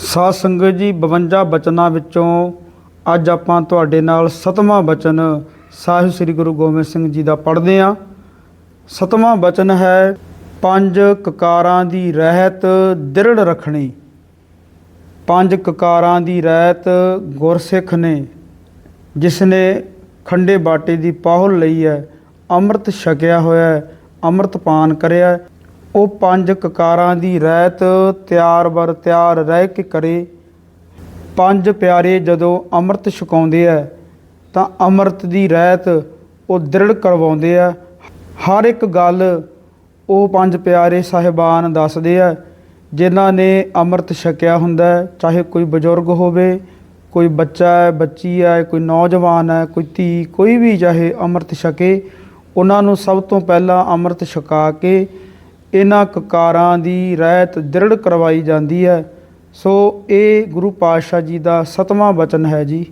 ਸਾਧ ਸੰਗਤ ਜੀ 52 ਬਚਨਾਂ ਵਿੱਚੋਂ ਅੱਜ ਆਪਾਂ ਤੁਹਾਡੇ ਨਾਲ ਸਤਵਾਂ ਬਚਨ ਸਾਹਿਬ ਸ੍ਰੀ ਗੁਰੂ ਗੋਬਿੰਦ ਸਿੰਘ ਜੀ ਦਾ ਪੜ੍ਹਦੇ ਹਾਂ। ਸਤਵਾਂ ਬਚਨ ਹੈ, ਪੰਜ ਕਕਾਰਾਂ ਦੀ ਰਹਿਤ ਦ੍ਰਿੜ ਰੱਖਣੀ। ਪੰਜ ਕਕਾਰਾਂ ਦੀ ਰਹਿਤ ਗੁਰਸਿੱਖ ਨੇ ਜਿਸ ਨੇ ਖੰਡੇ ਬਾਟੇ ਦੀ ਪਾਹੁਲ ਲਈ ਹੈ, ਅੰਮ੍ਰਿਤ ਛਕਿਆ ਹੋਇਆ ਹੈ, ਅੰਮ੍ਰਿਤ ਪਾਨ ਕਰਿਆ ਉਹ ਪੰਜ ਕਕਾਰਾਂ ਦੀ ਰਹਿਤ ਤਿਆਰ ਬਰ ਤਿਆਰ ਰਹਿ ਕੇ ਕਰੇ। ਪੰਜ ਪਿਆਰੇ ਜਦੋਂ ਅੰਮ੍ਰਿਤ ਛਕਾਉਂਦੇ ਆ ਤਾਂ ਅੰਮ੍ਰਿਤ ਦੀ ਰਹਿਤ ਉਹ ਦ੍ਰਿੜ ਕਰਵਾਉਂਦੇ ਆ ਹਰ ਇੱਕ ਗੱਲ ਉਹ ਪੰਜ ਪਿਆਰੇ ਸਾਹਿਬਾਨ ਦੱਸਦੇ ਆ ਜਿਨ੍ਹਾਂ ਨੇ ਅੰਮ੍ਰਿਤ ਛਕਿਆ ਹੁੰਦਾ ਚਾਹੇ ਕੋਈ ਬਜ਼ੁਰਗ ਹੋਵੇ, ਕੋਈ ਬੱਚਾ ਹੈ ਬੱਚੀ ਹੈ ਕੋਈ ਨੌਜਵਾਨ ਹੈ ਕੋਈ ਧੀ, ਕੋਈ ਵੀ ਚਾਹੇ ਅੰਮ੍ਰਿਤ ਛਕੇ, ਉਹਨਾਂ ਨੂੰ ਸਭ ਤੋਂ ਪਹਿਲਾਂ ਅੰਮ੍ਰਿਤ ਛਕਾ ਕੇ ਇਹਨਾਂ ਕਕਾਰਾਂ ਦੀ ਰਹਿਤ ਦ੍ਰਿੜ ਕਰਵਾਈ ਜਾਂਦੀ ਹੈ। ਸੋ ਇਹ ਗੁਰੂ ਪਾਤਸ਼ਾਹ ਜੀ ਦਾ ਸਤਵਾਂ ਬਚਨ ਹੈ ਜੀ।